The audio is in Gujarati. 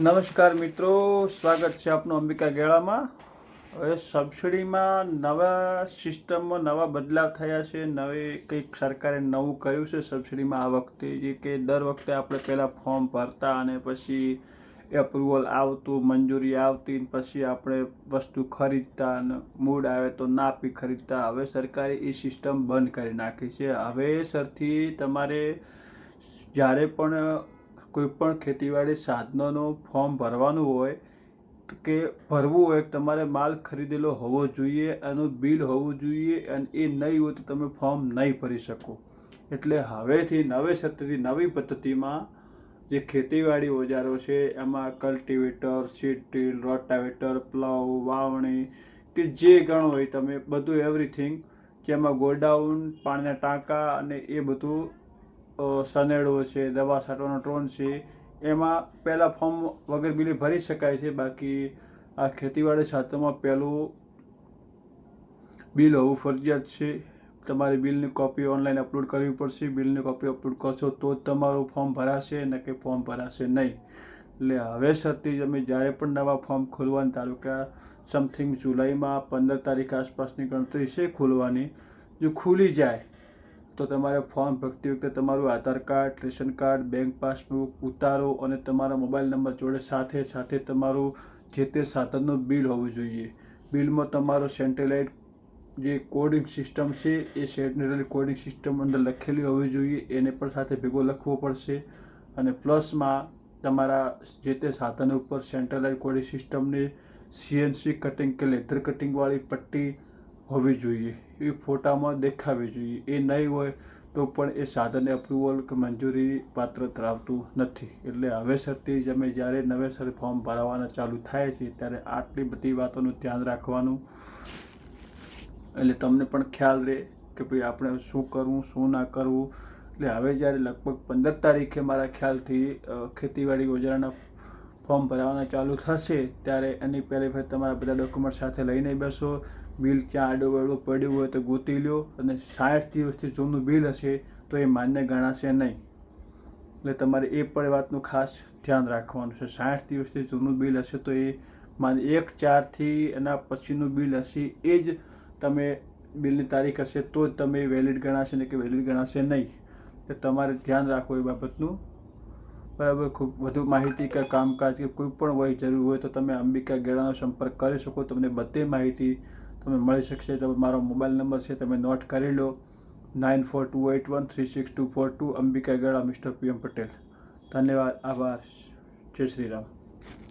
નમસ્કાર મિત્રો, સ્વાગત છે આપનું અંબિકા ગેળામાં. હવે સબસિડીમાં નવા સિસ્ટમમાં નવા બદલાવ થયા છે, નવી કંઈક સરકારે નવું કર્યું છે સબસિડીમાં આ વખતે, જે કે દર વખતે આપણે પહેલાં ફોર્મ ભરતા અને પછી એપ્રુવલ આવતું, મંજૂરી આવતી પછી આપણે વસ્તુ ખરીદતા અને મૂડ આવે તો ના પી ખરીદતા. હવે સરકારે એ સિસ્ટમ બંધ કરી નાખી છે. હવે સરથી તમારે જ્યારે પણ કોઈ પણ ખેતીવાડી સાધનોનું ફોર્મ ભરવાનું હોય કે ભરવું હોય તમારે માલ ખરીદેલો હોવો જોઈએ, એનું બિલ હોવું જોઈએ અને એ નહીં હોય તો તમે ફોર્મ નહીં ભરી શકો. એટલે હવેથી નવેસરથી નવી પદ્ધતિમાં જે ખેતીવાડી ઓજારો છે, એમાં cultivator seed drill rotavator plough વાવણી કે જે ગણો હોય તમે બધું એવરીથિંગ જેમાં ગોડાઉન, પાણીના ટાંકા અને એ બધું સનેડો છે, દવા છાંટવાનો ટ્રોન છે, એમાં પહેલાં ફોર્મ વગર બિલે ભરી શકાય છે, બાકી આ ખેતીવાડી સાધનોમાં પહેલું બિલ હોવું ફરજિયાત છે. તમારે બિલની કોપી ઓનલાઈન અપલોડ કરવી પડશે. બિલની કોપી અપલોડ કરશો તો જ તમારું ફોર્મ ભરાશે, ન કે ફોર્મ ભરાશે નહીં. એટલે હવે સતી તમે જ્યારે પણ નવા ફોર્મ ખોલવાની તાલુકા સમથિંગ જુલાઈમાં પંદર તારીખ આસપાસની ગણતરી છે ખોલવાની, જો ખુલી જાય તો તમારે ફોર્મ ભરતી વખતે તમારું Aadhaar card, ration card, bank passbook, ઉતારો અને તમારા મોબાઈલ નંબર જોડે સાથે સાથે તમારું જે તે સાધનનું બિલ હોવું જોઈએ. બિલમાં તમારો સેન્ટેલાઇટ જે કોડિંગ સિસ્ટમ છે, એ સેન્ટ્રલ કોડિંગ સિસ્ટમ અંદર લખેલી હોવી જોઈએ. એને પણ સાથે ભેગો લખવો પડશે. અને પ્લસમાં તમારા જે તે સાધન ઉપર સેન્ટ્રલાઇઝ કોડિંગ સિસ્ટમની સીએનસી કટિંગ કે લેધર કટિંગવાળી પટ્ટી હોવી જોઈએ. એ ફોટામાં દેખાવી જોઈએ. એ નહીં હોય તો પણ એ સાધન એપ્રુવલ કે મંજૂરી પાત્ર ધરાવતું નથી. એટલે હવેસરથી જ અમે જ્યારે નવેસર ફોર્મ ભરાવાના ચાલુ થાય છે, ત્યારે આટલી બધી વાતોનું ધ્યાન રાખવાનું. એટલે તમને પણ ખ્યાલ રહે કે ભાઈ આપણે શું કરવું, શું ના કરવું. એટલે હવે જ્યારે લગભગ પંદર તારીખે મારા ખ્યાલથી ખેતીવાડી યોજનાના ફોર્મ ભરાવાના ચાલુ થશે, ત્યારે એની પહેલી ફેર તમારા બધા ડોક્યુમેન્ટ સાથે લઈને બેસો. બિલ ક્યાં આડું વેડો પડ્યું હોય તો ગોતી લો અને સાઠ દિવસથી જૂનું બિલ હશે તો એ માન્ય ગણાશે નહીં. એટલે તમારે એ પણ વાતનું ખાસ ધ્યાન રાખવાનું છે. સાઠ દિવસથી જૂનું બિલ હશે તો એ માન એક ચારથી એના પછીનું બિલ હશે. એ જ તમે બિલની તારીખ હશે તો જ તમે વેલિડ ગણાશે ને કે વેલિડ ગણાશે નહીં. એટલે તમારે ધ્યાન રાખવું એ બાબતનું બરાબર ખૂબ વધુ માહિતી કે કામકાજ કે કોઈ પણ હોય જરૂર હોય તો તમે અંબિકા ગેળાનો સંપર્ક કરી શકો તમને બધી માહિતી તમને મળી શકશે તમે મારો મોબાઈલ નંબર છે તમે નોટ કરી લો nine four two eight one three six two four two Ambika ગેળા mister PM Patel ધન્યવાદ આભાર જય શ્રી રામ